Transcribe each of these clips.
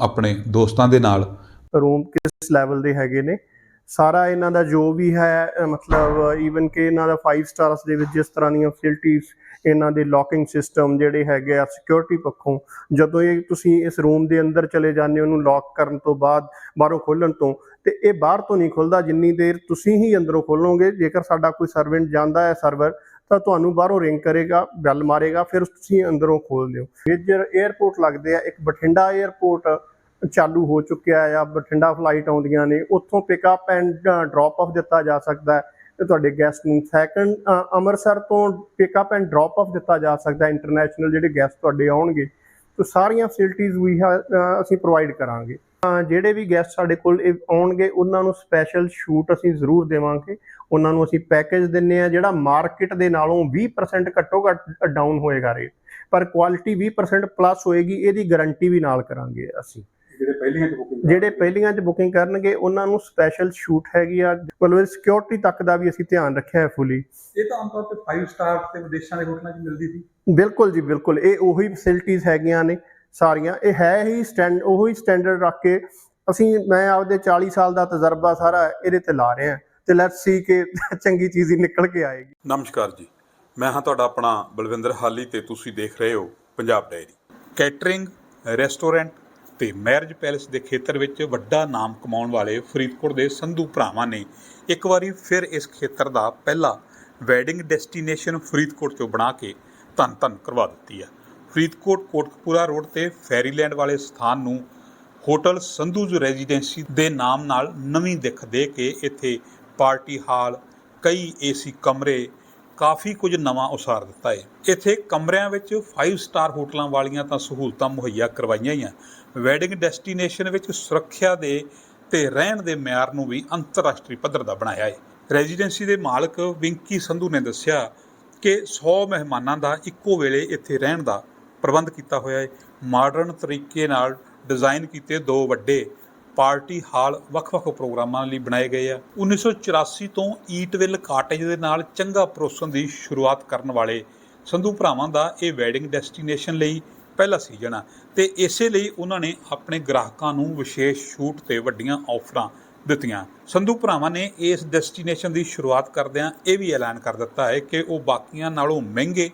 ਆਪਣੇ ਦੋਸਤਾਂ ਦੇ ਨਾਲ। ਰੂਮ ਕਿਸ ਲੈਵਲ ਦੇ ਹੈਗੇ ਨੇ? ਸਾਰਾ ਇਹਨਾਂ ਦਾ ਜੋ ਵੀ ਹੈ ਮਤਲਬ ਈਵਨ ਕਿ ਇਹਨਾਂ ਦਾ 5 ਸਟਾਰਸ ਦੇ ਵਿੱਚ ਜਿਸ ਤਰ੍ਹਾਂ ਦੀਆਂ ਫੈਸਿਲਿਟੀਆਂ ਇਹਨਾਂ ਦੇ ਲੌਕਿੰਗ ਸਿਸਟਮ ਜਿਹੜੇ ਹੈਗੇ ਆ ਸਿਕਿਉਰਿਟੀ ਪੱਖੋਂ, ਜਦੋਂ ਇਹ ਤੁਸੀਂ ਇਸ ਰੂਮ ਦੇ ਅੰਦਰ ਚਲੇ ਜਾਂਦੇ ਹੋ, ਉਹਨੂੰ ਲੌਕ ਕਰਨ ਤੋਂ ਬਾਅਦ ਬਾਹਰੋਂ ਖੋਲਣ ਤੋਂ, ਤੇ ਇਹ ਬਾਹਰ ਤੋਂ ਨਹੀਂ ਖੁੱਲਦਾ, ਜਿੰਨੀ ਦੇਰ ਤੁਸੀਂ ਹੀ ਅੰਦਰੋਂ ਖੋਲੋਗੇ ਜੇਕਰ ਸਾਡਾ ਕੋਈ ਸਰਵੈਂਟ ਜਾਂਦਾ ਹੈ ਸਰਵਰ ਤਾਂ ਤੁਹਾਨੂੰ ਬਾਹਰੋਂ ਰਿੰਗ ਕਰੇਗਾ ਬੈਲ ਮਾਰੇਗਾ ਫਿਰ ਤੁਸੀਂ ਅੰਦਰੋਂ ਖੋਲ ਦਿਓ ਮੇਜਰ 에ਅਰਪੋਰਟ ਲੱਗਦੇ ਆ ਇੱਕ ਬਠਿੰਡਾ 에ਅਰਪੋਰਟ ਚਾਲੂ ਹੋ ਚੁੱਕਿਆ ਆ ਬਠਿੰਡਾ ਫਲਾਈਟ ਆਉਂਦੀਆਂ ਨੇ ਉੱਥੋਂ ਪਿਕਅਪ ਐਂਡ ਡ੍ਰੌਪ ਆਫ ਦਿੱਤਾ ਜਾ ਸਕਦਾ ਹੈ। ਤੇ ਤੁਹਾਡੇ ਗੈਸਟ ਨੂੰ ਸੈਕੰਡ ਅੰਮ੍ਰਿਤਸਰ ਤੋਂ ਪਿਕਅਪ ਐਂਡ ਡ੍ਰੌਪ ਆਫ ਦਿੱਤਾ ਜਾ ਸਕਦਾ ਇੰਟਰਨੈਸ਼ਨਲ ਜਿਹੜੇ ਗੈਸਟ ਤੁਹਾਡੇ ਆਉਣਗੇ। ਤਾਂ ਸਾਰੀਆਂ ਫੈਸਿਲਿਟੀਆਂ ਵੀ ਹੈ, ਅਸੀਂ ਪ੍ਰੋਵਾਈਡ ਕਰਾਂਗੇ। ਜਿਹੜੇ ਵੀ ਗੈਸਟ ਸਾਡੇ ਕੋਲ ਆਉਣਗੇ ਉਹਨਾਂ ਨੂੰ ਸਪੈਸ਼ਲ ਸ਼ੂਟ ਅਸੀਂ ਜ਼ਰੂਰ ਦੇਵਾਂਗੇ। ਉਹਨਾਂ ਨੂੰ ਅਸੀਂ ਪੈਕੇਜ ਦਿੰਨੇ ਆ ਜਿਹੜਾ ਮਾਰਕੀਟ ਦੇ ਨਾਲੋਂ 20% ਘੱਟੋ ਘੱਟ ਡਾਊਨ ਹੋਏਗਾ ਰੇਟ ਪਰ ਕੁਆਲਿਟੀ 20% ਪਲੱਸ ਹੋਏਗੀ ਇਹਦੀ ਗਾਰੰਟੀ ਵੀ ਨਾਲ ਕਰਾਂਗੇ ਅਸੀਂ। ਜਿਹੜੇ ਪਹਿਲੀਆਂ ਚ ਬੁਕਿੰਗ ਜਿਹੜੇ ਪਹਿਲੀਆਂ 'ਚ ਬੁਕਿੰਗ ਕਰਨਗੇ ਉਹਨਾਂ ਨੂੰ ਸਪੈਸ਼ਲ ਸ਼ੂਟ ਹੈਗੀ ਆ। ਮਤਲਬ ਸਿਕਿਉਰਿਟੀ ਤੱਕ ਦਾ ਵੀ ਅਸੀਂ ਧਿਆਨ ਰੱਖਿਆ ਹੈ ਫੁੱਲੀ ਇਹ ਤਾਂ ਆਮ ਤੌਰ ਤੇ 5 ਸਟਾਰ ਤੇ ਵਿਦੇਸ਼ਾਂ ਦੇ ਹੋਟਲਾਂ 'ਚ ਮਿਲਦੀ ਸੀ। ਬਿਲਕੁਲ ਜੀ ਬਿਲਕੁਲ। ਇਹ ਉਹੀ ਫੈਸਿਲਿਟੀਆਂ ਹੈਗੀਆਂ ਨੇ। ਸਾਰੀਆਂ। ਇਹ ਹੈ ਹੀ ਸਟੈਂਡ ਉਹੀ ਸਟੈਂਡਰਡ ਰੱਖ ਕੇ ਅਸੀਂ, ਮੈਂ ਆਪਦੇ 40 ਸਾਲ ਦਾ ਤਜਰਬਾ ਸਾਰਾ ਇਹਦੇ ਤੇ ਲਾ ਰਿਹਾ ਤੇ ਲੈਟਸ ਸੀ ਕਿ ਚੰਗੀ ਚੀਜ਼ ਹੀ ਨਿਕਲ ਕੇ ਆਏਗੀ। ਨਮਸਕਾਰ ਜੀ। ਮੈਂ ਹਾਂ ਤੁਹਾਡਾ ਆਪਣਾ ਬਲਵਿੰਦਰ ਹਾਲੀ ਤੇ ਤੁਸੀਂ ਦੇਖ ਰਹੇ ਹੋ ਪੰਜਾਬ ਡਾਇਰੀ। ਕੈਟਰਿੰਗ, ਰੈਸਟੋਰੈਂਟ ਤੇ ਮੈਰਿਜ ਪੈਲੇਸ ਦੇ ਖੇਤਰ ਵਿੱਚ ਵੱਡਾ ਨਾਮ ਕਮਾਉਣ ਵਾਲੇ ਫਰੀਦਕੋਟ ਦੇ ਸੰਧੂ ਭਰਾਵਾਂ ਨੇ ਇੱਕ ਵਾਰੀ ਫਿਰ ਇਸ ਖੇਤਰ ਦਾ ਪਹਿਲਾ ਵੈਡਿੰਗ ਡੈਸਟੀਨੇਸ਼ਨ ਫਰੀਦਕੋਟ ਚੋਂ ਬਣਾ ਕੇ ਧੰਨ ਧੰਨ ਕਰਵਾ ਦਿੱਤੀ ਹੈ। ਫਰੀਦਕੋਟ ਕੋਟਕਪੂਰਾ ਰੋਡ ਤੇ ਫੈਰੀਲੈਂਡ ਵਾਲੇ ਸਥਾਨ ਨੂੰ ਹੋਟਲ ਸੰਧੂਜ ਰੈਜ਼ੀਡੈਂਸੀ ਦੇ ਨਾਮ ਨਾਲ ਨਵੀਂ ਦਿੱਖ ਦੇ ਕੇ ਇੱਥੇ ਪਾਰਟੀ ਹਾਲ, ਕਈ ਏਸੀ ਕਮਰੇ, ਕਾਫੀ ਕੁਝ ਨਵਾਂ ਉਸਾਰ ਦਿੱਤਾ ਹੈ ਇੱਥੇ ਕਮਰਿਆਂ ਵਿੱਚ 5 ਸਟਾਰ ਹੋਟਲਾਂ ਵਾਲੀਆਂ ਤਾਂ ਸਹੂਲਤਾਂ ਮੁਹੱਈਆ ਕਰਵਾਈਆਂ ਹੀ ਆ ਵੈਡਿੰਗ ਡੈਸਟੀਨੇਸ਼ਨ ਵਿੱਚ ਸੁਰੱਖਿਆ ਦੇ ਤੇ ਰਹਿਣ ਦੇ ਮਿਆਰ ਨੂੰ ਵੀ ਅੰਤਰਰਾਸ਼ਟਰੀ ਪੱਧਰ ਦਾ ਬਣਾਇਆ ਹੈ ਰੈਜ਼ੀਡੈਂਸੀ ਦੇ ਮਾਲਕ ਵਿੰਕੀ ਸੰਧੂ ਨੇ ਦੱਸਿਆ ਕਿ 100 ਮਹਿਮਾਨਾਂ ਦਾ ਇੱਕੋ ਵੇਲੇ ਇੱਥੇ ਰਹਿਣ ਦਾ ਪ੍ਰਬੰਧ ਕੀਤਾ ਹੋਇਆ ਹੈ। ਮਾਡਰਨ ਤਰੀਕੇ ਨਾਲ ਡਿਜ਼ਾਈਨ ਕੀਤੇ ਦੋ ਵੱਡੇ ਪਾਰਟੀ ਹਾਲ ਵੱਖ-ਵੱਖ ਪ੍ਰੋਗਰਾਮਾਂ ਲਈ ਬਣਾਏ ਗਏ ਆ। 1984 ਤੋਂ ਈਟਵਿਲ ਕਾਟੇਜ ਦੇ ਨਾਲ ਚੰਗਾ ਪਰੋਸਣ ਦੀ ਸ਼ੁਰੂਆਤ ਕਰਨ ਵਾਲੇ ਸੰਧੂ ਭਰਾਵਾਂ ਦਾ ਇਹ ਵੈਡਿੰਗ ਡੈਸਟੀਨੇਸ਼ਨ ਲਈ ਪਹਿਲਾ ਸੀਜ਼ਨ ਆ ਤੇ ਇਸੇ ਲਈ ਉਹਨਾਂ ਨੇ ਆਪਣੇ ਗ੍ਰਾਹਕਾਂ ਨੂੰ ਵਿਸ਼ੇਸ਼ ਛੂਟ ਤੇ ਵੱਡੀਆਂ ਆਫਰਾਂ ਦਿੱਤੀਆਂ। ਸੰਧੂ ਭਰਾਵਾਂ ਨੇ ਇਸ ਡੈਸਟੀਨੇਸ਼ਨ ਦੀ ਸ਼ੁਰੂਆਤ ਕਰਦਿਆਂ ਇਹ ਵੀ ਐਲਾਨ ਕਰ ਦਿੱਤਾ ਹੈ ਕਿ ਉਹ ਬਾਕੀਆਂ ਨਾਲੋਂ ਮਹਿੰਗੇ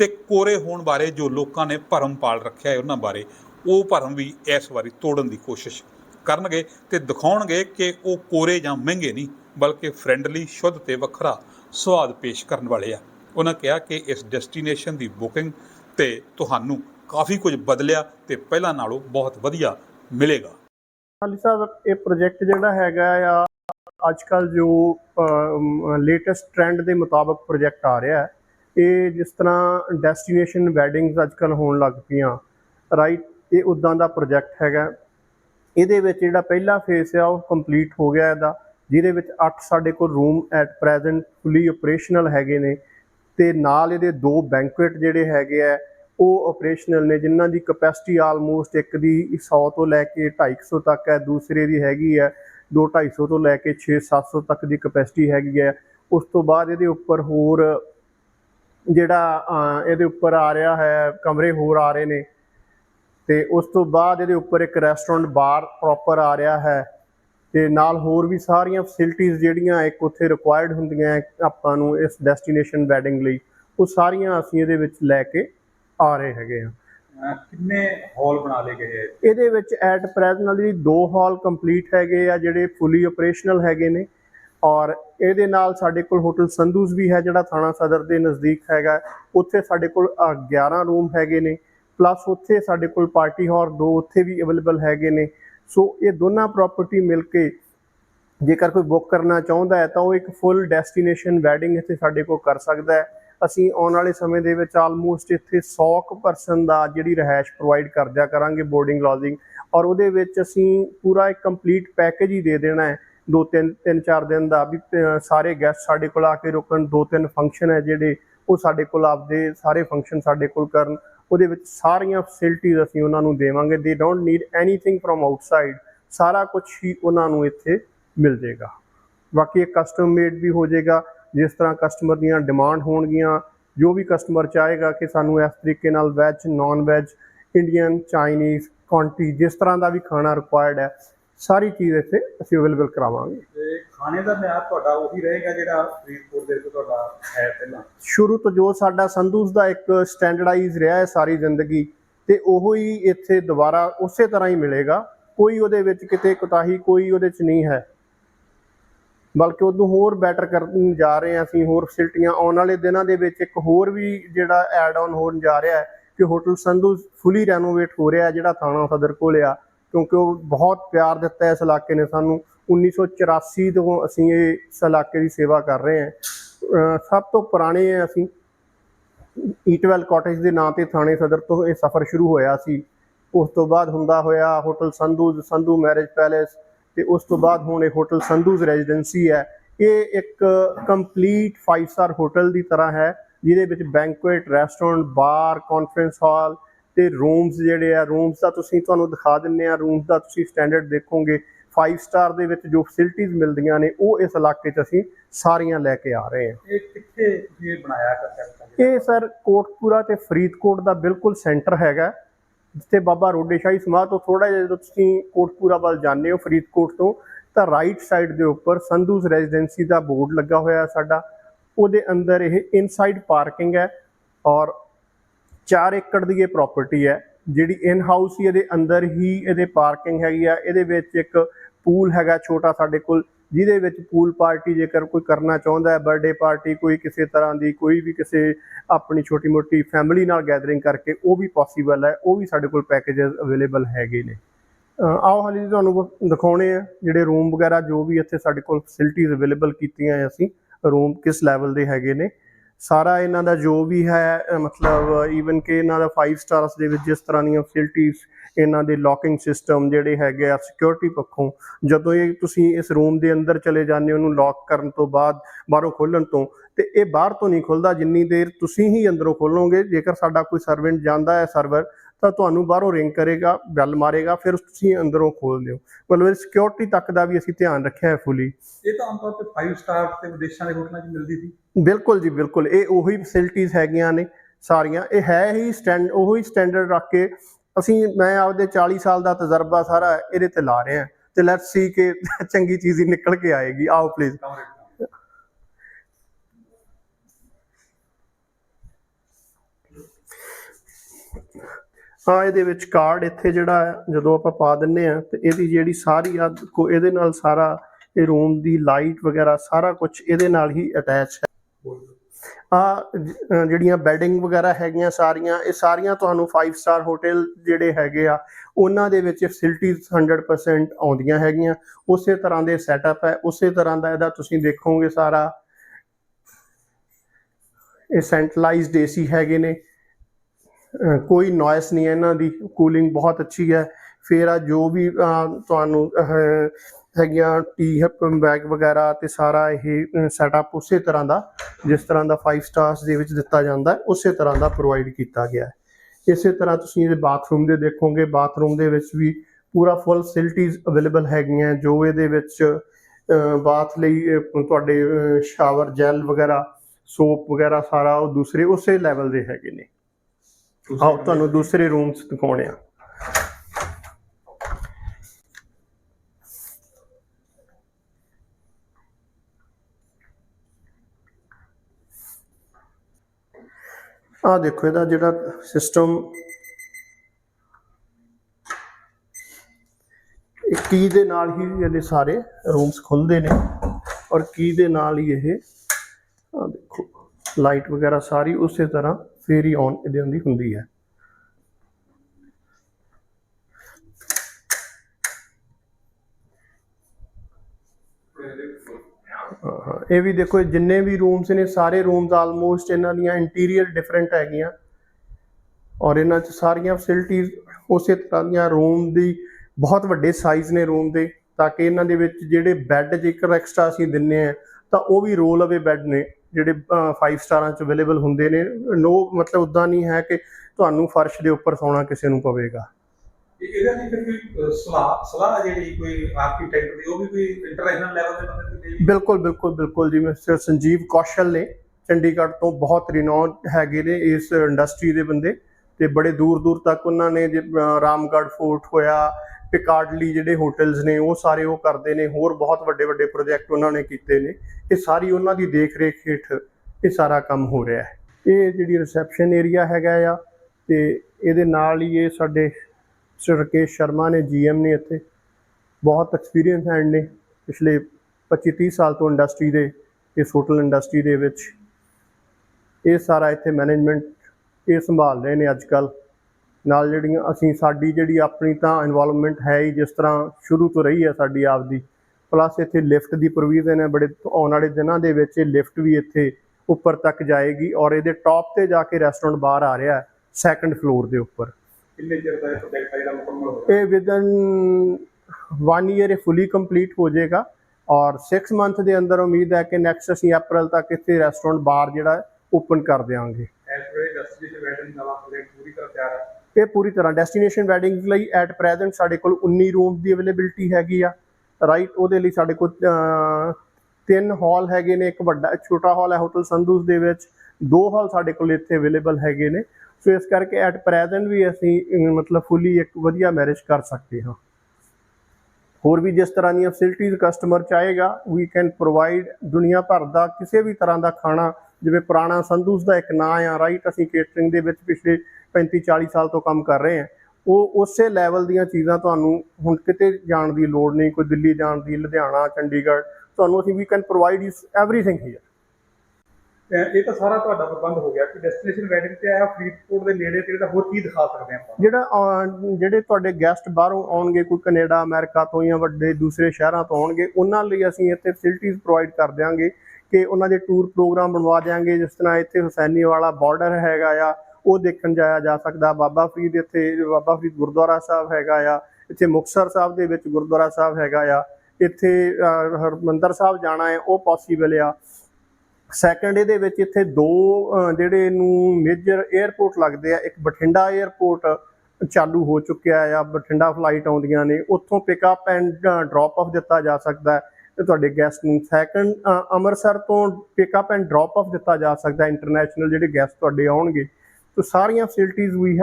ਤੇ ਕੋਰੇ ਹੋਣ ਬਾਰੇ ਜੋ ਲੋਕਾਂ ਨੇ ਭਰਮ ਪਾਲ ਰੱਖਿਆ ਹੈ ਉਹਨਾਂ ਬਾਰੇ, ਉਹ ਭਰਮ ਵੀ ਇਸ ਵਾਰੀ ਤੋੜਨ ਦੀ ਕੋਸ਼ਿਸ਼ ਕਰਨਗੇ ਤੇ ਦਿਖਾਉਣਗੇ ਕਿ ਉਹ ਕੋਰੇ ਜਾਂ ਮਹਿੰਗੇ ਨਹੀਂ, ਬਲਕਿ ਫ੍ਰੈਂਡਲੀ ਸ਼ੁੱਧ ਤੇ ਵੱਖਰਾ ਸਵਾਦ ਪੇਸ਼ ਕਰਨ ਵਾਲੇ ਆ। ਉਹਨਾਂ ਕਿਹਾ ਕਿ ਇਸ ਡੈਸਟੀਨੇਸ਼ਨ ਦੀ ਬੁਕਿੰਗ ਤੇ ਤੁਹਾਨੂੰ ਕਾਫੀ ਕੁਝ ਬਦਲਿਆ ਤੇ ਪਹਿਲਾਂ ਨਾਲੋਂ ਬਹੁਤ ਵਧੀਆ ਮਿਲੇਗਾ। ਹਾਲੀ ਸਾਹਿਬ, ਇਹ ਪ੍ਰੋਜੈਕਟ ਜਿਹੜਾ ਹੈਗਾ ਆ, ਅੱਜ ਕੱਲ ਜੋ ਲੇਟੈਸਟ ਟ੍ਰੈਂਡ ਦੇ ਮੁਤਾਬਕ ਪ੍ਰੋਜੈਕਟ ਆ ਰਿਹਾ ਹੈ। ਇਹ ਜਿਸ ਤਰ੍ਹਾਂ ਡੈਸਟੀਨੇਸ਼ਨ ਵੈਡਿੰਗਸ ਅੱਜ ਕੱਲ ਹੋਣ ਲੱਗ ਪਈਆਂ ਰਾਈਟ ਇਹ ਉਦਾਂ ਦਾ ਪ੍ਰੋਜੈਕਟ ਹੈਗਾ। ਇਹਦੇ ਵਿੱਚ ਜਿਹੜਾ ਪਹਿਲਾ ਫੇਸ ਆ, ਉਹ ਕੰਪਲੀਟ ਹੋ ਗਿਆ ਇਹਦਾ, ਜਿਹਦੇ ਵਿੱਚ 8 ਸਾਡੇ ਕੋਲ room at present fully operational ਹੈਗੇ ਨੇ ਤੇ ਨਾਲ ਇਹਦੇ ਦੋ ਬੈਂਕੁਏਟ ਜਿਹੜੇ ਹੈਗੇ ਆ, ਉਹ ਆਪਰੇਸ਼ਨਲ ਨੇ, ਜਿਨ੍ਹਾਂ ਦੀ ਕਪੈਸਿਟੀ ਆਲਮੋਸਟ ਇੱਕ ਦੀ 100 ਤੋਂ ਲੈ ਕੇ 250 ਤੱਕ ਹੈ, ਦੂਸਰੇ ਦੀ ਹੈਗੀ ਹੈ 2 250 ਤੋਂ ਲੈ ਕੇ 6 700 ਤੱਕ ਦੀ ਕਪੈਸਿਟੀ ਹੈਗੀ ਹੈ। ਉਸ ਤੋਂ ਬਾਅਦ ਇਹਦੇ ਉੱਪਰ ਹੋਰ ਜਿਹੜਾ ਇਹਦੇ ਉੱਪਰ ਆ ਰਿਹਾ ਹੈ ਕਮਰੇ ਹੋਰ ਆ ਰਹੇ ਨੇ। ਤੇ ਉਸ ਤੋਂ ਬਾਅਦ ਇਹਦੇ ਉੱਪਰ ਇੱਕ ਰੈਸਟੋਰੈਂਟ ਬਾਰ ਪ੍ਰੋਪਰ ਆ ਰਿਹਾ ਹੈ। ਤੇ ਨਾਲ ਹੋਰ ਵੀ ਸਾਰੀਆਂ ਫੈਸਿਲਿਟੀਆਂ ਜਿਹੜੀਆਂ ਇੱਕ ਉੱਥੇ ਰਿਕੁਆਇਰਡ ਹੁੰਦੀਆਂ ਆਪਾਂ ਨੂੰ ਇਸ ਡੈਸਟੀਨੇਸ਼ਨ ਵੈਡਿੰਗ ਲਈ ਉਹ ਸਾਰੀਆਂ ਅਸੀਂ ਇਹਦੇ ਵਿੱਚ ਲੈ ਕੇ ਆ ਰਹੇ ਹੈਗੇ ਆ ਕਿੰਨੇ ਹਾਲ ਬਣਾ ਲਏ ਗਏ ਇਹਦੇ ਵਿੱਚ ਐਟ ਪ੍ਰੈਜ਼ੈਂਟ ਜਿਹੜੀ ਦੋ ਹਾਲ ਕੰਪਲੀਟ ਹੈਗੇ ਆ ਜਿਹੜੇ ਫੁੱਲੀ ਆਪਰੇਸ਼ਨਲ ਹੈਗੇ ਨੇ। ਔਰ ਇਹਦੇ ਨਾਲ ਸਾਡੇ ਕੋਲ ਹੋਟਲ ਸੰਧੂਸ ਵੀ ਹੈ, ਜਿਹੜਾ ਥਾਣਾ ਸਦਰ ਦੇ ਨਜ਼ਦੀਕ ਹੈਗਾ। ਉੱਥੇ ਸਾਡੇ ਕੋਲ 11 ਰੂਮ ਹੈਗੇ ਨੇ। ਪਲੱਸ ਉੱਥੇ ਸਾਡੇ ਕੋਲ ਪਾਰਟੀ ਹਾਲ ਦੋ ਉੱਥੇ ਵੀ ਅਵੇਲੇਬਲ ਹੈਗੇ ਨੇ। ਸੋ ਇਹ ਦੋਨਾਂ ਪ੍ਰਾਪਰਟੀ ਮਿਲ ਕੇ ਜੇਕਰ ਕੋਈ ਬੁੱਕ ਕਰਨਾ ਚਾਹੁੰਦਾ ਹੈ, ਤਾਂ ਉਹ ਇੱਕ ਫੁੱਲ ਡੈਸਟੀਨੇਸ਼ਨ ਵੈਡਿੰਗ ਇੱਥੇ ਸਾਡੇ ਕੋਲ ਕਰ ਸਕਦਾ ਹੈ। ਅਸੀਂ ਆਉਣ ਵਾਲੇ ਸਮੇਂ ਦੇ ਵਿੱਚ ਆਲਮੋਸਟ ਇੱਥੇ 100 ਪਰਸਨ ਦਾ ਜਿਹੜੀ ਰਹਿائش ਪ੍ਰੋਵਾਈਡ ਕਰਦਿਆ ਕਰਾਂਗੇ ਬੋਰਡਿੰਗ ਲੋਜਿੰਗ ਔਰ ਉਹਦੇ ਵਿੱਚ ਅਸੀਂ ਪੂਰਾ ਇੱਕ ਕੰਪਲੀਟ ਪੈਕੇਜ ਹੀ ਦੇ ਦੇਣਾ ਹੈ। ਦੋ ਤਿੰਨ ਤਿੰਨ ਚਾਰ ਦਿਨ ਦਾ ਵੀ ਸਾਰੇ ਗੈਸਟ ਸਾਡੇ ਕੋਲ ਆ ਕੇ ਰੁਕਣ ਦੋ ਤਿੰਨ ਫੰਕਸ਼ਨ ਹੈ ਜਿਹੜੇ, ਉਹ ਸਾਡੇ ਕੋਲ ਆਪਦੇ ਸਾਰੇ ਫੰਕਸ਼ਨ ਸਾਡੇ ਕੋਲ ਕਰਨ। ਉਹਦੇ ਵਿੱਚ ਸਾਰੀਆਂ ਫੈਸਿਲਿਟੀਆਂ ਅਸੀਂ ਉਹਨਾਂ ਨੂੰ ਦੇਵਾਂਗੇ। They don't need anything from outside ਸਾਰਾ ਕੁਝ ਹੀ ਉਹਨਾਂ ਨੂੰ ਇੱਥੇ ਮਿਲ ਜਾਏਗਾ। ਬਾਕੀ ਇਹ ਕਸਟਮ ਮੇਡ ਵੀ ਹੋ ਜਾਏਗਾ। ਜਿਸ ਤਰ੍ਹਾਂ ਕਸਟਮਰ ਦੀਆਂ ਡਿਮਾਂਡ ਹੋਣਗੀਆਂ, ਜੋ ਵੀ ਕਸਟਮਰ ਚਾਹੇਗਾ ਕਿ ਸਾਨੂੰ ਇਸ ਤਰੀਕੇ ਨਾਲ veg non veg Indian Chinese quantity ਜਿਸ ਤਰ੍ਹਾਂ ਦਾ ਵੀ ਖਾਣਾ ਰਿਕੁਆਇਰਡ ਹੈ ਸਾਰੀ ਚੀਜ਼ ਇੱਥੇ ਅਸੀਂ ਅਵੇਲੇਬਲ ਕਰਾਵਾਂਗੇ। ਤੇ ਖਾਣੇ ਦਾ ਮਿਆਰ ਤੁਹਾਡਾ ਉਹੀ ਰਹੇਗਾ ਜਿਹੜਾ ਫਰੀਦਕੋਟ ਦੇ ਵਿੱਚ ਤੁਹਾਡਾ ਹੈ ਪਹਿਲਾਂ? ਸ਼ੁਰੂ ਤੋਂ ਜੋ ਸਾਡਾ ਸੰਧੂਸ ਦਾ ਇੱਕ ਸਟੈਂਡਰਡਾਈਜ਼ ਰਿਹਾ ਹੈ ਸਾਰੀ ਜ਼ਿੰਦਗੀ ਤੇ ਉਹੋ ਹੀ ਇੱਥੇ ਦੁਬਾਰਾ ਉਸੇ ਤਰ੍ਹਾਂ ਹੀ ਮਿਲੇਗਾ। ਕੋਈ ਉਹਦੇ ਵਿੱਚ ਕਿਤੇ ਕੁਤਾਹੀ ਕੋਈ ਉਹਦੇ ਚ ਨਹੀਂ ਹੈ। ਬਲਕਿ ਉਦੋਂ ਹੋਰ ਬੈਟਰ ਕਰਨ ਜਾ ਰਹੇ ਹਾਂ ਅਸੀਂ ਹੋਰ ਫੈਸਿਲਿਟੀਆਂ ਆਉਣ ਵਾਲੇ ਦਿਨਾਂ ਦੇ ਵਿੱਚ ਇੱਕ ਹੋਰ ਵੀ ਜਿਹੜਾ ਐਡ ਆਨ ਹੋਣ ਜਾ ਰਿਹਾ ਹੈ ਕਿ ਹੋਟਲ ਸੰਧੂ ਫੁੱਲੀ ਰੈਨੋਵੇਟ ਹੋ ਰਿਹਾ ਜਿਹੜਾ ਥਾਣਾ ਸਦਰ ਕੋਲ ਆ। ਕਿਉਂਕਿ ਉਹ ਬਹੁਤ ਪਿਆਰ ਦਿੱਤਾ ਇਸ ਇਲਾਕੇ ਨੇ ਸਾਨੂੰ। 1984 ਤੋਂ ਅਸੀਂ ਇਹ ਇਸ ਇਲਾਕੇ ਦੀ ਸੇਵਾ ਕਰ ਰਹੇ ਹਾਂ। ਸਭ ਤੋਂ ਪੁਰਾਣੇ ਹੈ ਅਸੀਂ ਈਟਵੈਲ ਕਾਟੇਜ ਦੇ ਨਾਂ ਤੇ ਥਾਣੇ ਸਦਰ ਤੋਂ ਇਹ ਸਫ਼ਰ ਸ਼ੁਰੂ ਹੋਇਆ ਸੀ। ਉਸ ਤੋਂ ਬਾਅਦ ਹੁੰਦਾ ਹੋਇਆ hotel Sandhu Sandhu marriage palace ਤੇ ਉਸ ਤੋਂ ਬਾਅਦ ਹੁਣ ਇਹ ਹੋਟਲ ਸੰਧੂਜ਼ ਰੈਜ਼ੀਡੈਂਸੀ ਹੈ। ਇਹ ਇੱਕ ਕੰਪਲੀਟ 5 ਸਟਾਰ ਹੋਟਲ ਦੀ ਤਰ੍ਹਾਂ ਹੈ, ਜਿਹਦੇ ਵਿੱਚ banquet restaurant bar conference hall ਤੇ ਰੂਮਸ ਜਿਹੜੇ ਆ ਰੂਮਸ ਦਾ ਤੁਸੀਂ ਤੁਹਾਨੂੰ ਦਿਖਾ ਦਿੰਨੇ ਆ ਰੂਮਸ ਦਾ ਤੁਸੀਂ ਸਟੈਂਡਰਡ ਦੇਖੋਗੇ 5 ਸਟਾਰ ਦੇ ਵਿੱਚ ਜੋ ਫੈਸਿਲਿਟੀਆਂ ਮਿਲਦੀਆਂ ਨੇ ਉਹ ਇਸ ਇਲਾਕੇ 'ਚ ਅਸੀਂ ਸਾਰੀਆਂ ਲੈ ਕੇ ਆ ਰਹੇ ਹਾਂ। ਇਹ ਕਿੱਥੇ ਇਹ ਬਣਾਇਆ ਕਰ ਇਹ ਸਰ ਕੋਟਪੂਰਾ ਤੇ ਫਰੀਦਕੋਟ ਦਾ ਬਿਲਕੁਲ ਸੈਂਟਰ ਹੈਗਾ ਜਿੱਥੇ ਬਾਬਾ ਰੋਡੇ ਸ਼ਾਹੀ ਸਮਾਧ ਤੋਂ ਥੋੜਾ ਜਿਹਾ ਜਦੋਂ ਤੁਸੀਂ ਕੋਟਪੂਰਾ ਵੱਲ ਜਾਂਦੇ ਹੋ ਫਰੀਦਕੋਟ ਤੋਂ ਤਾਂ ਰਾਈਟ ਸਾਈਡ ਦੇ ਉੱਪਰ ਸੰਧੂਸ ਰੈਜ਼ੀਡੈਂਸੀ ਦਾ ਬੋਰਡ ਲੱਗਾ ਹੋਇਆ ਸਾਡਾ ਉਹਦੇ ਅੰਦਰ ਇਹ ਇਨਸਾਈਡ ਪਾਰਕਿੰਗ ਹੈ ਔਰ 4 ਏਕੜ ਦੀ ਇਹ ਪ੍ਰਾਪਰਟੀ ਹੈ, ਜਿਹੜੀ ਇਨ ਹਾਊਸ ਹੀ ਇਹਦੇ ਅੰਦਰ ਹੀ ਇਹਦੇ ਪਾਰਕਿੰਗ ਹੈਗੀ ਆ, ਇਹਦੇ ਵਿੱਚ ਇੱਕ ਪੂਲ ਹੈਗਾ ਛੋਟਾ ਸਾਡੇ ਕੋਲ, ਜਿਹਦੇ ਵਿੱਚ ਪੂਲ ਪਾਰਟੀ ਜੇਕਰ ਕੋਈ ਕਰਨਾ ਚਾਹੁੰਦਾ ਹੈ ਬਰਥਡੇ ਪਾਰਟੀ ਕੋਈ ਕਿਸੇ ਤਰ੍ਹਾਂ ਦੀ, ਕੋਈ ਵੀ ਕਿਸੇ ਆਪਣੀ ਛੋਟੀ ਮੋਟੀ ਫੈਮਿਲੀ ਨਾਲ ਗੈਦਰਿੰਗ ਕਰਕੇ ਉਹ ਵੀ ਪੋਸੀਬਲ ਹੈ, ਉਹ ਵੀ ਸਾਡੇ ਕੋਲ ਪੈਕੇजेस ਅਵੇਲੇਬਲ ਹੈਗੇ ਨੇ। ਆਓ ਹਾਲੀ ਤੁਹਾਨੂੰ ਉਹ ਦਿਖਾਉਣੇ ਆ, ਜਿਹੜੇ ਰੂਮ ਵਗੈਰਾ ਜੋ ਵੀ ਇੱਥੇ ਸਾਡੇ ਕੋਲ ਫੈਸਿਲਿਟੀਜ਼ ਅਵੇਲੇਬਲ ਕੀਤੀਆਂ ਹੈ ਅਸੀਂ ਰੂਮ ਕਿਸ ਲੈਵਲ ਦੇ ਹੈਗੇ ਨੇ। ਸਾਰਾ ਇਹਨਾਂ ਦਾ ਜੋ ਵੀ ਹੈ ਮਤਲਬ ਈਵਨ ਕਿ ਇਹਨਾਂ ਦਾ 5 ਸਟਾਰਸ ਦੇ ਵਿੱਚ ਜਿਸ ਤਰ੍ਹਾਂ ਦੀਆਂ ਫੈਸਿਲਿਟੀਆਂ ਇਹਨਾਂ ਦੇ ਲੌਕਿੰਗ ਸਿਸਟਮ ਜਿਹੜੇ ਹੈਗੇ ਆ ਸਿਕਿਉਰਿਟੀ ਪੱਖੋਂ, ਜਦੋਂ ਇਹ ਤੁਸੀਂ ਇਸ ਰੂਮ ਦੇ ਅੰਦਰ ਚਲੇ ਜਾਂਦੇ ਹੋ, ਉਹਨੂੰ ਲੌਕ ਕਰਨ ਤੋਂ ਬਾਅਦ ਬਾਹਰੋਂ ਖੋਲਣ ਤੋਂ, ਤੇ ਇਹ ਬਾਹਰ ਤੋਂ ਨਹੀਂ ਖੁੱਲਦਾ, ਜਿੰਨੀ ਦੇਰ ਤੁਸੀਂ ਹੀ ਅੰਦਰੋਂ ਖੋਲੋਗੇ ਜੇਕਰ ਸਾਡਾ ਕੋਈ ਸਰਵੈਂਟ ਜਾਂਦਾ ਹੈ ਸਰਵਰ ਤਾਂ ਤੁਹਾਨੂੰ ਬਾਹਰੋਂ ਰਿੰਗ ਕਰੇਗਾ ਬੈਲ ਮਾਰੇਗਾ ਫਿਰ ਤੁਸੀਂ ਅੰਦਰੋਂ ਖੋਲਦੇ ਹੋ ਮਤਲਬ ਸਿਕਿਉਰਿਟੀ ਤੱਕ ਦਾ ਵੀ ਅਸੀਂ ਧਿਆਨ ਰੱਖਿਆ ਹੈ ਫੁੱਲੀ ਇਹ ਤਾਂ ਆਮ ਤੌਰ ਤੇ 5 ਸਟਾਰ ਤੇ ਵਿਦੇਸ਼ਾਂ ਦੇ ਹੋਟਲਾਂ 'ਚ ਮਿਲਦੀ ਸੀ। ਬਿਲਕੁਲ ਜੀ ਬਿਲਕੁਲ। ਇਹ ਉਹੀ ਫੈਸਿਲਿਟੀਆਂ ਹੈਗੀਆਂ ਨੇ ਸਾਰੀਆਂ। ਇਹ ਹੈ ਹੀ ਸਟੈਂਡ ਉਹੀ ਸਟੈਂਡਰਡ ਰੱਖ ਕੇ ਅਸੀਂ ਮੈਂ ਆਪਦੇ 40 ਸਾਲ ਦਾ ਤਜਰਬਾ ਸਾਰਾ ਇਹਦੇ ਤੇ ਲਾ ਰਿਹਾ। ਤੇ ਲੈਟਸ ਸੀ ਕਿ ਚੰਗੀ ਚੀਜ਼ ਹੀ ਨਿਕਲ ਕੇ ਆਏਗੀ। ਆਓ ਪਲੀਜ਼ ਹਾਂ ਇਹਦੇ ਵਿੱਚ ਕਾਰਡ ਇੱਥੇ ਜਿਹੜਾ ਜਦੋਂ ਆਪਾਂ ਪਾ ਦਿੰਨੇ ਆ ਤੇ ਇਹਦੀ ਜਿਹੜੀ ਸਾਰੀ ਆ, ਕੋ ਇਹਦੇ ਨਾਲ ਸਾਰਾ ਇਹ ਰੂਮ ਦੀ ਲਾਈਟ ਵਗੈਰਾ ਸਾਰਾ ਕੁਝ ਇਹਦੇ ਨਾਲ ਹੀ ਅਟੈਚ ਹੈ। ਆ ਜਿਹੜੀਆਂ ਬੈਡਿੰਗ ਵਗੈਰਾ ਹੈਗੀਆਂ ਸਾਰੀਆਂ, ਇਹ ਸਾਰੀਆਂ ਤੁਹਾਨੂੰ 5 ਸਟਾਰ ਹੋਟਲ ਜਿਹੜੇ ਹੈਗੇ ਆ, ਉਹਨਾਂ ਦੇ ਵਿੱਚ ਫੈਸਿਲਿਟੀਆਂ 100% ਆਉਂਦੀਆਂ ਹੈਗੀਆਂ। ਉਸੇ ਤਰ੍ਹਾਂ ਦੇ ਸੈਟਅਪ ਹੈ, ਉਸੇ ਤਰ੍ਹਾਂ ਦਾ ਇਹਦਾ ਤੁਸੀਂ ਦੇਖੋਗੇ ਸਾਰਾ। ਇਹ ਸੈਂਟਰਲਾਈਜ਼ਡ ਏਸੀ ਹੈਗੇ ਨੇ। ਕੋਈ ਨੋਇਸ ਨਹੀਂ ਹੈ, ਇਹਨਾਂ ਦੀ ਕੂਲਿੰਗ ਬਹੁਤ ਅੱਛੀ ਹੈ। ਫਿਰ ਆ ਜੋ ਵੀ ਤੁਹਾਨੂੰ ਹੈਗੀਆਂ ਟੀ ਹਪ ਬੈਗ ਵਗੈਰਾ ਤੇ ਸਾਰਾ ਇਹ ਸੈਟਅਪ ਉਸੇ ਤਰ੍ਹਾਂ ਦਾ, ਜਿਸ ਤਰ੍ਹਾਂ ਦਾ 5 ਸਟਾਰਸ ਦੇ ਵਿੱਚ ਦਿੱਤਾ ਜਾਂਦਾ ਹੈ, ਉਸੇ ਤਰ੍ਹਾਂ ਦਾ ਪ੍ਰੋਵਾਈਡ ਕੀਤਾ ਗਿਆ ਹੈ। ਇਸੇ ਤਰ੍ਹਾਂ ਤੁਸੀਂ ਇਹਦੇ ਬਾਥਰੂਮ ਦੇ ਦੇਖੋਗੇ ਬਾਥਰੂਮ ਦੇ ਵਿੱਚ ਵੀ ਪੂਰਾ ਫੁੱਲ ਫੈਸਿਲਿਟੀਆਂ ਅਵੇਲੇਬਲ ਹੈਗੀਆਂ ਜੋ ਇਹਦੇ ਵਿੱਚ ਬਾਥ ਲਈ ਤੁਹਾਡੇ ਸ਼ਾਵਰ ਜੈਲ ਵਗੈਰਾ ਸੋਪ ਵਗੈਰਾ ਸਾਰਾ ਉਹ ਦੂਸਰੇ ਉਸੇ ਲੈਵਲ ਦੇ ਹੈਗੇ ਨੇ। ਆਓ ਤੁਹਾਨੂੰ ਦੂਸਰੇ ਰੂਮਸ ਦਿਖਾਉਣੇ ਆ ਆ ਦੇਖੋ ਇਹਦਾ ਜਿਹੜਾ ਸਿਸਟਮ ਕੀ ਦੇ ਨਾਲ ਹੀ ਇਹਦੇ ਸਾਰੇ ਰੂਮਸ ਖੁੱਲਦੇ ਨੇ ਔਰ ਕੀ ਦੇ ਨਾਲ ਹੀ ਇਹ ਆ ਦੇਖੋ ਲਾਈਟ ਵਗੈਰਾ ਸਾਰੀ ਉਸੇ ਤਰ੍ਹਾਂ ਫੇਰ ਹੀ ਔਨ ਇਹਦੇ ਹੁੰਦੀ ਹੁੰਦੀ ਹੈ। ਇਹ ਵੀ ਦੇਖੋ ਜਿੰਨੇ ਵੀ ਰੂਮਸ ਨੇ, ਸਾਰੇ ਰੂਮਸ ਆਲਮੋਸਟ ਇਹਨਾਂ ਦੀਆਂ ਇੰਟੀਰੀਅਰ ਡਿਫਰੈਂਟ ਹੈਗੀਆਂ। ਔਰ ਇਹਨਾਂ 'ਚ ਸਾਰੀਆਂ ਫੈਸਿਲਿਟੀਜ਼ ਉਸੇ ਤਰ੍ਹਾਂ ਦੀਆਂ ਰੂਮ ਦੀ ਬਹੁਤ ਵੱਡੇ ਸਾਈਜ਼ ਨੇ ਰੂਮ ਦੇ, ਤਾਂ ਕਿ ਇਹਨਾਂ ਦੇ ਵਿੱਚ ਜਿਹੜੇ ਬੈੱਡ ਜੇਕਰ ਐਕਸਟਰਾ ਅਸੀਂ ਦਿੰਨੇ ਆ, ਤਾਂ ਉਹ ਵੀ ਰੋਲ ਅਵੇ ਬੈੱਡ ਨੇ। ਜਿਹੜੇ 5 ਸਟਾਰਾਂ 'ਚ ਅਵੇਲੇਬਲ ਹੁੰਦੇ ਨੇ ਨੋ ਮਤਲਬ ਉਦਾਂ ਨਹੀਂ ਹੈ ਕਿ ਤੁਹਾਨੂੰ ਫਰਸ਼ ਦੇ ਉੱਪਰ ਸੌਣਾ ਕਿਸੇ ਨੂੰ ਪਵੇਗਾ। ਇਹ ਇਹਦਾ ਨਹੀਂ ਫਿਰ ਕੋਈ ਅਹ, ਸਲਾਹ ਸਲਾਹ ਜਿਹੜੀ ਕੋਈ ਆਰਕੀਟੈਕਟ ਦੀ? ਉਹ ਵੀ ਕੋਈ ਇੰਟਰਨੈਸ਼ਨਲ ਲੈਵਲ ਦੇ ਬੰਦੇ ਤੋਂ ਲਈ ਬਿਲਕੁਲ ਬਿਲਕੁਲ ਬਿਲਕੁਲ ਜੀ। ਮਿਸਟਰ ਸੰਜੀਵ ਕੌਸ਼ਲ ਨੇ ਚੰਡੀਗੜ੍ਹ ਤੋਂ ਬਹੁਤ ਰਿਨੋਨ ਹੈਗੇ ਨੇ ਇਸ ਇੰਡਸਟਰੀ ਦੇ ਬੰਦੇ ਤੇ ਬੜੇ ਦੂਰ ਦੂਰ ਤੱਕ ਉਹਨਾਂ ਨੇ ਰਾਮਗੜ੍ਹ ਫੋਰਟ ਹੋਇਆ ਪਿਕਾਰਡਲੀ ਜਿਹੜੇ ਹੋਟਲਸ ਨੇ, ਉਹ ਸਾਰੇ ਉਹ ਕਰਦੇ ਨੇ, ਹੋਰ ਬਹੁਤ ਵੱਡੇ ਵੱਡੇ ਪ੍ਰੋਜੈਕਟ ਉਹਨਾਂ ਨੇ ਕੀਤੇ ਨੇ। ਇਹ ਸਾਰੀ ਉਹਨਾਂ ਦੀ ਦੇਖ ਰੇਖ ਹੇਠ ਇਹ ਸਾਰਾ ਕੰਮ ਹੋ ਰਿਹਾ ਹੈ। ਇਹ ਜਿਹੜੀ ਰਿਸੈਪਸ਼ਨ ਏਰੀਆ ਹੈਗਾ ਆ, ਤੇ ਇਹਦੇ ਨਾਲ ਹੀ ਇਹ ਸਾਡੇ ਸਰ ਸ਼ਰਮਾ ਨੇ ਜੀਐਮ ਨੇ ਇੱਥੇ। ਬਹੁਤ ਐਕਸਪੀਰੀਅੰਸ ਹੈਂਡ ਨੇ, ਪਿਛਲੇ 25 30 ਸਾਲ ਤੋਂ ਇੰਡਸਟਰੀ ਦੇ, ਇਸ ਹੋਟਲ ਇੰਡਸਟਰੀ ਦੇ ਵਿੱਚ। ਇਹ ਸਾਰਾ ਇੱਥੇ ਮੈਨੇਜਮੈਂਟ ਇਹ ਸੰਭਾਲ ਰਹੇ ਨੇ ਅੱਜ ਕੱਲ੍ਹ। ਨਾਲ ਜਿਹੜੀਆਂ ਅਸੀਂ ਸਾਡੀ ਜਿਹੜੀ ਆਪਣੀ ਤਾਂ ਇਨਵੋਲਵਮੈਂਟ ਹੈ ਹੀ ਜਿਸ ਤਰ੍ਹਾਂ ਸ਼ੁਰੂ ਤੋਂ ਰਹੀ ਹੈ ਸਾਡੀ ਆਪਦੀ। ਪਲੱਸ ਇੱਥੇ ਲਿਫਟ ਦੀ ਪ੍ਰੋਵੀਜ਼ਨ ਹੈ ਬੜੇ ਆਉਣ ਵਾਲੇ ਦਿਨਾਂ ਦੇ ਵਿੱਚ ਇਹ ਲਿਫਟ ਵੀ ਇੱਥੇ ਉੱਪਰ ਤੱਕ ਜਾਏਗੀ ਔਰ ਇਹਦੇ ਟੌਪ ਤੇ ਜਾ ਕੇ ਰੈਸਟੋਰੈਂਟ ਬਾਹਰ ਆ ਰਿਹਾ ਹੈ ਸੈਕੰਡ ਫਲੋਰ ਦੇ ਉੱਪਰ। ਕਿੰਨੇ ਚਿਰ ਦਾ ਇਹ ਪ੍ਰੋਜੈਕਟ ਹੈ ਜਿਹੜਾ ਮੁਕੰਮਲ ਇਹ ਵਿਦਨ 1 ਈਅਰ ਇਹ ਫੁੱਲੀ ਕੰਪਲੀਟ ਹੋ ਜਾਏਗਾ ਔਰ 6 ਮੰਥ ਦੇ ਅੰਦਰ ਉਮੀਦ ਹੈ ਕਿ ਨੈਕਸਟ ਅਸੀਂ ਅਪ੍ਰੈਲ ਤੱਕ ਇੱਥੇ ਰੈਸਟੋਰੈਂਟ ਬਾਰ ਜਿਹੜਾ ਓਪਨ ਕਰ ਦਿਆਂਗੇ। ਇਸ ਵੇਲੇ ਦਾ ਪ੍ਰੋਜੈਕਟ ਪੂਰੀ ਤਰ੍ਹਾਂ ਤਿਆਰ ਹੈ ਇਹ ਪੂਰੀ ਤਰ੍ਹਾਂ ਡੈਸਟੀਨੇਸ਼ਨ ਵੈਡਿੰਗਸ ਲਈ ਐਟ ਪ੍ਰੈਜ਼ੈਂਟ ਸਾਡੇ ਕੋਲ 19 ਰੂਮ ਦੀ ਅਵੇਲੇਬਿਲਟੀ ਹੈਗੀ ਆ। ਰਾਈਟ ਉਹਦੇ ਲਈ ਸਾਡੇ ਕੋਲ ਤਿੰਨ ਹਾਲ ਹੈਗੇ ਨੇ, ਇੱਕ ਵੱਡਾ ਛੋਟਾ ਹਾਲ ਹੈ ਹੋਟਲ ਸੰਧੂਸ ਦੇ ਵਿੱਚ। ਦੋ ਹਾਲ ਸਾਡੇ ਕੋਲ ਇੱਥੇ ਅਵੇਲੇਬਲ ਹੈਗੇ ਨੇ। ਸੋ ਇਸ ਕਰਕੇ ਐਟ ਪ੍ਰੈਜ਼ੈਂਟ ਵੀ ਅਸੀਂ ਮਤਲਬ ਫੁੱਲੀ ਇੱਕ ਵਧੀਆ ਮੈਰਿਜ ਕਰ ਸਕਦੇ ਹਾਂ। ਹੋਰ ਵੀ ਜਿਸ ਤਰ੍ਹਾਂ ਦੀਆਂ ਫੈਸਿਲਿਟੀਜ਼ ਕਸਟਮਰ ਚਾਹੇਗਾ ਵੀ ਕੈਨ ਪ੍ਰੋਵਾਈਡ ਦੁਨੀਆ ਭਰ ਦਾ ਕਿਸੇ ਵੀ ਤਰ੍ਹਾਂ ਦਾ ਖਾਣਾ ਜਿਵੇਂ ਪੁਰਾਣਾ ਸੰਧੂਸ ਦਾ ਇੱਕ ਨਾਂ ਆ ਰਾਈਟ ਅਸੀਂ ਕੇਟਰਿੰਗ ਦੇ ਵਿੱਚ ਪਿਛਲੇ 35 40 ਸਾਲ ਤੋਂ ਕੰਮ ਕਰ ਰਹੇ ਹਾਂ ਉਹ ਉਸੇ ਲੈਵਲ ਦੀਆਂ ਚੀਜ਼ਾਂ ਤੁਹਾਨੂੰ ਹੁਣ ਕਿਤੇ ਜਾਣ ਦੀ ਲੋੜ ਨਹੀਂ ਕੋਈ ਦਿੱਲੀ ਜਾਣ ਦੀ ਲੁਧਿਆਣਾ ਚੰਡੀਗੜ੍ਹ ਤੁਹਾਨੂੰ ਅਸੀਂ we can provide you everything here ਇਹ ਤਾਂ ਸਾਰਾ ਤੁਹਾਡਾ ਪ੍ਰਬੰਧ ਹੋ ਗਿਆ ਕਿ ਡੈਸਟੀਨੇਸ਼ਨ ਵੈਡਿੰਗ ਤੇ ਆਇਆ ਫਰੀਦਕੋਟ ਦੇ ਨੇੜੇ ਤੇ ਜਿਹੜਾ ਹੋਰ ਕੀ ਦਿਖਾ ਸਕਦੇ ਆਪਾਂ? ਜਿਹੜਾ ਜਿਹੜੇ ਤੁਹਾਡੇ ਗੈਸਟ ਬਾਹਰੋਂ ਆਉਣਗੇ ਕੋਈ ਕੈਨੇਡਾ ਅਮਰੀਕਾ ਤੋਂ ਜਾਂ ਵੱਡੇ ਦੂਸਰੇ ਸ਼ਹਿਰਾਂ ਤੋਂ ਆਉਣਗੇ ਉਹਨਾਂ ਲਈ ਅਸੀਂ ਇੱਥੇ ਫੈਸਿਲਿਟੀਜ਼ ਪ੍ਰੋਵਾਈਡ ਕਰ ਦਿਆਂਗੇ। ਕਿ ਉਹਨਾਂ ਦੇ ਟੂਰ ਪ੍ਰੋਗਰਾਮ ਬਣਵਾ ਦਿਆਂਗੇ ਜਿਸ ਤਰ੍ਹਾਂ ਇੱਥੇ ਹੁਸੈਨੀ ਵਾਲਾ ਬਾਰਡਰ ਹੈਗਾ ਆ ਉਹ ਦੇਖਣ ਜਾਇਆ ਜਾ ਸਕਦਾ। ਬਾਬਾ ਫਰੀਦ ਇੱਥੇ ਬਾਬਾ ਫਰੀਦ ਗੁਰਦੁਆਰਾ ਸਾਹਿਬ ਹੈਗਾ ਆ ਇੱਥੇ ਮੁਕਤਸਰ ਸਾਹਿਬ ਦੇ ਵਿੱਚ ਗੁਰਦੁਆਰਾ ਸਾਹਿਬ ਹੈਗਾ ਆ। ਇੱਥੇ ਅਹ, ਹਰਿਮੰਦਰ ਸਾਹਿਬ ਜਾਣਾ ਹੈ ਉਹ ਪੋਸੀਬਲ ਆ। ਸੈਕੰਡ ਇਹਦੇ ਵਿੱਚ ਇੱਥੇ ਦੋ ਜਿਹੜੇ ਨੂੰ ਮੇਜਰ 에ਅਰਪੋਰਟ ਲੱਗਦੇ ਆ ਇੱਕ ਬਠਿੰਡਾ 에ਅਰਪੋਰਟ ਚਾਲੂ ਹੋ ਚੁੱਕਿਆ ਆ ਬਠਿੰਡਾ ਫਲਾਈਟ ਆਉਂਦੀਆਂ ਨੇ ਉੱਥੋਂ ਪਿਕਅਪ ਐਂਡ ਡ੍ਰੌਪ ਆਫ ਦਿੱਤਾ ਜਾ ਸਕਦਾ ਹੈ। ਤੇ ਤੁਹਾਡੇ ਗੈਸਟ ਨੂੰ ਸੈਕੰਡ ਅੰਮ੍ਰਿਤਸਰ ਤੋਂ ਪਿਕਅਪ ਐਂਡ ਡ੍ਰੌਪ ਆਫ ਦਿੱਤਾ ਜਾ ਸਕਦਾ ਇੰਟਰਨੈਸ਼ਨਲ ਜਿਹੜੇ ਗੈਸਟ ਤੁਹਾਡੇ ਆਉਣਗੇ, ਤਾਂ ਸਾਰੀਆਂ ਫੈਸਿਲਿਟੀਜ਼ ਵੀ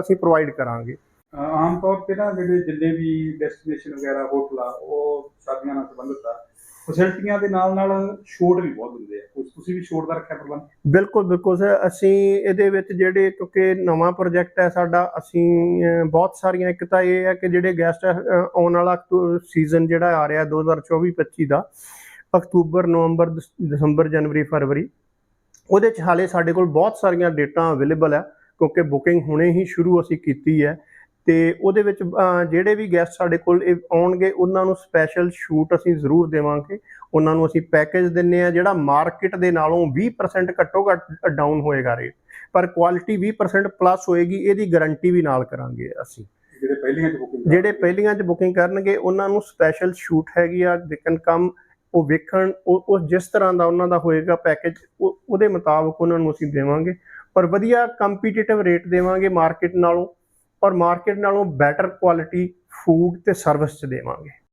ਅਸੀਂ ਪ੍ਰੋਵਾਈਡ ਕਰਾਂਗੇ। ਆਮ ਤੌਰ ਤੇ ਨਾ ਜਿਹੜੇ ਜਿੰਨੇ ਵੀ ਡੈਸਟੀਨੇਸ਼ਨ ਵਗੈਰਾ, ਹੋਟਲ ਆ ਉਹ ਸ਼ਾਦੀਆਂ ਨਾਲ ਸੰਬੰਧਿਤ ਆ। ਫੈਸਿਲਿਟੀਆਂ ਦੇ ਨਾਲ ਨਾਲ ਛੋਟ ਵੀ ਬਹੁਤ ਦਿੰਦੇ ਆ। ਕੁਛ ਤੁਸੀਂ ਵੀ ਛੋਟ ਦਾ ਰੱਖਿਆ ਪ੍ਰਬੰਧ? ਬਿਲਕੁਲ ਬਿਲਕੁਲ ਸਰ। ਅਸੀਂ ਇਹਦੇ ਵਿੱਚ ਜਿਹੜੇ ਕਿਉਂਕਿ ਨਵਾਂ ਪ੍ਰੋਜੈਕਟ ਹੈ ਸਾਡਾ, ਅਸੀਂ ਬਹੁਤ ਸਾਰੀਆਂ, ਇੱਕ ਤਾਂ ਇਹ ਹੈ ਕਿ ਜਿਹੜੇ ਗੈਸਟ ਆਉਣ ਵਾਲਾ ਸੀਜ਼ਨ ਜਿਹੜਾ ਆ ਰਿਹਾ 2024-25 ਦਾ, ਅਕਤੂਬਰ, ਨਵੰਬਰ, ਦਸ- ਦਸੰਬਰ, ਜਨਵਰੀ, ਫਰਵਰੀ, ਉਹਦੇ ਚ ਹਾਲੇ ਸਾਡੇ ਕੋਲ ਬਹੁਤ ਸਾਰੀਆਂ ਡੇਟਾਂ ਅਵੇਲੇਬਲ ਹੈ, ਕਿਉਂਕਿ ਬੁਕਿੰਗ ਹੁਣੇ ਹੀ ਸ਼ੁਰੂ ਅਸੀਂ ਕੀਤੀ ਹੈ। ਤੇ ਉਹਦੇ ਵਿੱਚ ਜਿਹੜੇ ਵੀ ਗੈਸਟ ਸਾਡੇ ਕੋਲ ਆਉਣਗੇ ਉਹਨਾਂ ਨੂੰ ਸਪੈਸ਼ਲ ਸ਼ੂਟ ਅਸੀਂ ਜ਼ਰੂਰ ਦੇਵਾਂਗੇ। ਉਹਨਾਂ ਨੂੰ ਅਸੀਂ ਪੈਕੇਜ ਦਿੰਨੇ ਆ ਜਿਹੜਾ ਮਾਰਕੀਟ ਦੇ ਨਾਲੋਂ 20% ਘੱਟੋ ਘੱਟ ਡਾਊਨ ਹੋਏਗਾ ਰੇਟ ਪਰ ਕੁਆਲਿਟੀ 20% ਪਲੱਸ ਹੋਏਗੀ ਇਹਦੀ ਗਾਰੰਟੀ ਵੀ ਨਾਲ ਕਰਾਂਗੇ ਅਸੀਂ। ਜਿਹੜੇ ਪਹਿਲੀਆਂ ਚ ਬੁਕਿੰਗ ਜਿਹੜੇ ਪਹਿਲੀਆਂ 'ਚ ਬੁਕਿੰਗ ਕਰਨਗੇ ਉਹਨਾਂ ਨੂੰ ਸਪੈਸ਼ਲ ਸ਼ੂਟ ਹੈਗੀ ਆ ਦੇ ਕੈਨ ਕਮ ਉਹ ਵੇਖਣ ਉਹ ਜਿਸ ਤਰ੍ਹਾਂ ਦਾ ਉਹਨਾਂ ਦਾ ਹੋਏਗਾ ਪੈਕੇਜ ਉਹਦੇ ਮੁਤਾਬਕ ਉਹਨਾਂ ਨੂੰ ਅਸੀਂ ਦੇਵਾਂਗੇ। ਪਰ ਵਧੀਆ ਕੰਪੀਟੀਟਿਵ ਰੇਟ ਦੇਵਾਂਗੇ ਮਾਰਕੀਟ ਨਾਲੋਂ। ਔਰ ਮਾਰਕੀਟ ਨਾਲੋਂ ਬੈਟਰ ਕੁਆਲਿਟੀ ਫੂਡ ਤੇ ਸਰਵਿਸ 'ਚ ਦੇਵਾਂਗੇ।